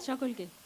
সকলকে।